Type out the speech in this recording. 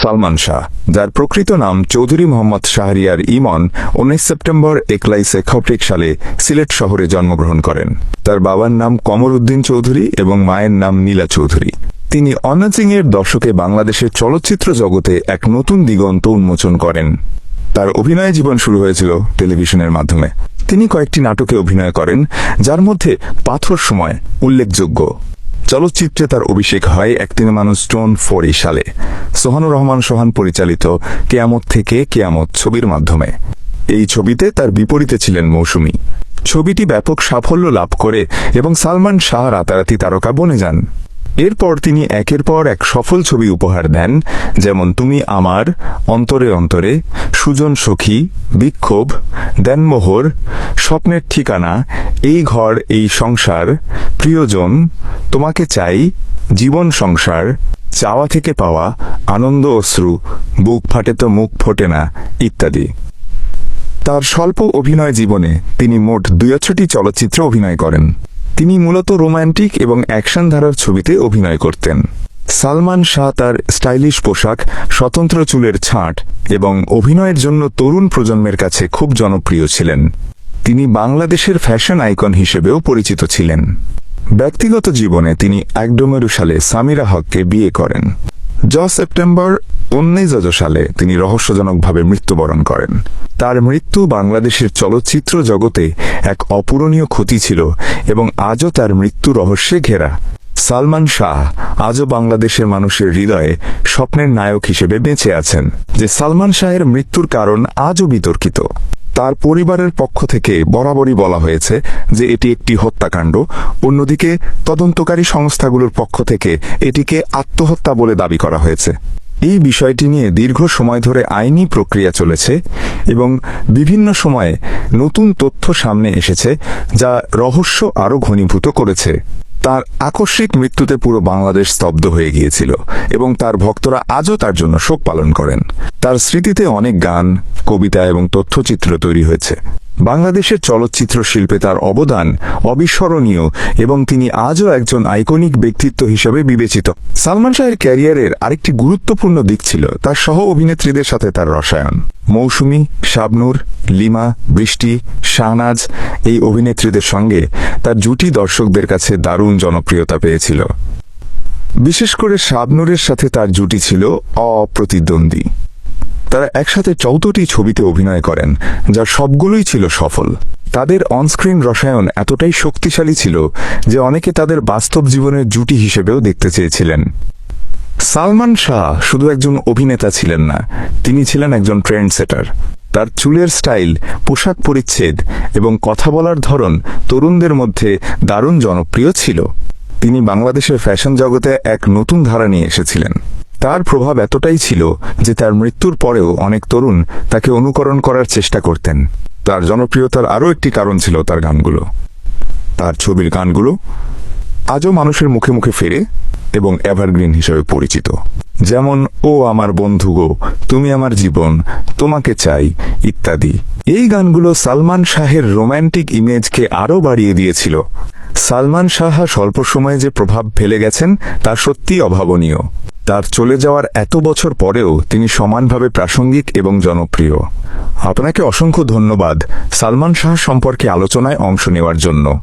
সালমান শাহ, যার প্রকৃত নাম চৌধুরী মোহাম্মদ শাহরিয়ার ইমন উনিশ সেপ্টেম্বর একলাইশে খপরিক সালে সিলেট শহরে জন্মগ্রহণ করেন। তার বাবার নাম কমর উদ্দিন চৌধুরী এবং মায়ের নাম নীলা চৌধুরী। তিনি অনাচিং এর দশকে বাংলাদেশের চলচ্চিত্র জগতে এক নতুন দিগন্ত উন্মোচন করেন। তার অভিনয় জীবন শুরু হয়েছিল টেলিভিশনের মাধ্যমে। তিনি কয়েকটি নাটকে অভিনয় করেন, যার মধ্যে পাথর সময় উল্লেখযোগ্য। চলচ্চিত্রে তার অভিষেক হয় একদিন মানুষ স্টোন ফোরি সালে। সোহানুর রহমান সোহান পরিচালিত কেয়ামত থেকে কেয়ামত ছবির মাধ্যমে। এই ছবিতে তার বিপরীতে ছিলেন মৌসুমী। ছবিটি ব্যাপক সাফল্য লাভ করে এবং সালমান শাহ রাতারাতি তারকা বনে যান। এরপর তিনি একের পর এক সফল ছবি উপহার দেন, যেমন তুমি আমার, অন্তরে অন্তরে, সুজন সখী, বিক্ষোভ, দেনমোহর, স্বপ্নের ঠিকানা, এই ঘর, এই সংসার, প্রিয়জন, তোমাকে চাই, জীবন সংসার, চাওয়া থেকে পাওয়া, আনন্দ অশ্রু, বুক ফাটে তো মুখ ফোটে না, ইত্যাদি। তার স্বল্প অভিনয় জীবনে তিনি মোট দুইশটি চলচ্চিত্রে অভিনয় করেন। তিনি মূলত রোম্যান্টিক এবং অ্যাকশন ধারার ছবিতে অভিনয় করতেন। সালমান শাহ তার স্টাইলিশ পোশাক, স্বতন্ত্র চুলের ছাঁট এবং অভিনয়ের জন্য তরুণ প্রজন্মের কাছে খুব জনপ্রিয় ছিলেন। তিনি বাংলাদেশের ফ্যাশন আইকন হিসেবেও পরিচিত ছিলেন। ব্যক্তিগত জীবনে তিনি একডোমেরু সালে সামিরা হককে বিয়ে করেন। জ সেপ্টেম্বর উনিশ সালে তিনি রহস্যজনকভাবে মৃত্যুবরণ করেন। তার মৃত্যু বাংলাদেশের চলচ্চিত্র জগতে এক অপূরণীয় ক্ষতি ছিল এবং আজও তার মৃত্যু রহস্যে ঘেরা। সালমান শাহ আজও বাংলাদেশের মানুষের হৃদয়ে স্বপ্নের নায়ক হিসেবে বেঁচে আছেন, যে সালমান শাহের মৃত্যুর কারণ আজও বিতর্কিত। তার পরিবারের পক্ষ থেকে বরাবরই বলা হয়েছে যে এটি একটি হত্যাকাণ্ড। অন্যদিকে তদন্তকারী সংস্থাগুলোর পক্ষ থেকে এটিকে আত্মহত্যা বলে দাবি করা হয়েছে। এই বিষয়টি নিয়ে দীর্ঘ সময় ধরে আইনি প্রক্রিয়া চলেছে এবং বিভিন্ন সময়ে নতুন তথ্য সামনে এসেছে যা রহস্য আরও ঘনীভূত করেছে। তার আকস্মিক মৃত্যুতে পুরো বাংলাদেশ স্তব্ধ হয়ে গিয়েছিল এবং তার ভক্তরা আজও তার জন্য শোক পালন করেন। তার স্মৃতিতে অনেক গান, কবিতা এবং তথ্যচিত্র তৈরি হয়েছে। বাংলাদেশের চলচ্চিত্র শিল্পে তার অবদান অবিস্মরণীয় এবং তিনি আজও একজন আইকনিক ব্যক্তিত্ব হিসেবে বিবেচিত। সালমান শাহের ক্যারিয়ারের আরেকটি গুরুত্বপূর্ণ দিক ছিল তার সহ অভিনেত্রীদের সাথে তার রসায়ন। মৌসুমী, শাবনূর, লিমা, বৃষ্টি, শাহনাজ এই অভিনেত্রীদের সঙ্গে তার জুটি দর্শকদের কাছে দারুণ জনপ্রিয়তা পেয়েছিল। বিশেষ করে শাবনূরের সাথে তার জুটি ছিল অপ্রতিদ্বন্দ্বী। তারা একসাথে চৌদ্দটি ছবিতে অভিনয় করেন, যার সবগুলোই ছিল সফল। তাদের অনস্ক্রিন রসায়ন এতটাই শক্তিশালী ছিল যে অনেকে তাদের বাস্তব জীবনের জুটি হিসেবেও দেখতে চেয়েছিলেন। সালমান শাহ শুধু একজন অভিনেতা ছিলেন না, তিনি ছিলেন একজন ট্রেন্ড সেটার তার চুলের স্টাইল, পোশাক পরিচ্ছেদ এবং কথা বলার ধরন তরুণদের মধ্যে দারুণ জনপ্রিয় ছিল। তিনি বাংলাদেশের ফ্যাশন জগতে এক নতুন ধারা নিয়ে এসেছিলেন। তার প্রভাব এতটাই ছিল যে তার মৃত্যুর পরেও অনেক তরুণ তাকে অনুকরণ করার চেষ্টা করতেন। তার জনপ্রিয়তার আরও একটি কারণ ছিল তার গানগুলো। তার ছবির গানগুলো আজও মানুষের মুখে মুখে ফেরে এবং এভারগ্রিন হিসেবে পরিচিত। যেমন, ও আমার বন্ধু গো, তুমি আমার জীবন, তোমাকে চাই, ইত্যাদি। এই গানগুলো সালমান শাহের রোম্যান্টিক ইমেজকে আরও বাড়িয়ে দিয়েছিল। সালমান শাহ স্বল্প সময়ে যে প্রভাব ফেলে গেছেন, তা সত্যি অভাবনীয়। তার চলে যাওয়ার এত বছর পরেও তিনি সমানভাবে প্রাসঙ্গিক এবং জনপ্রিয়। আপনাকে অসংখ্য ধন্যবাদ সালমান শাহ সম্পর্কে আলোচনায় অংশ নেওয়ার জন্য।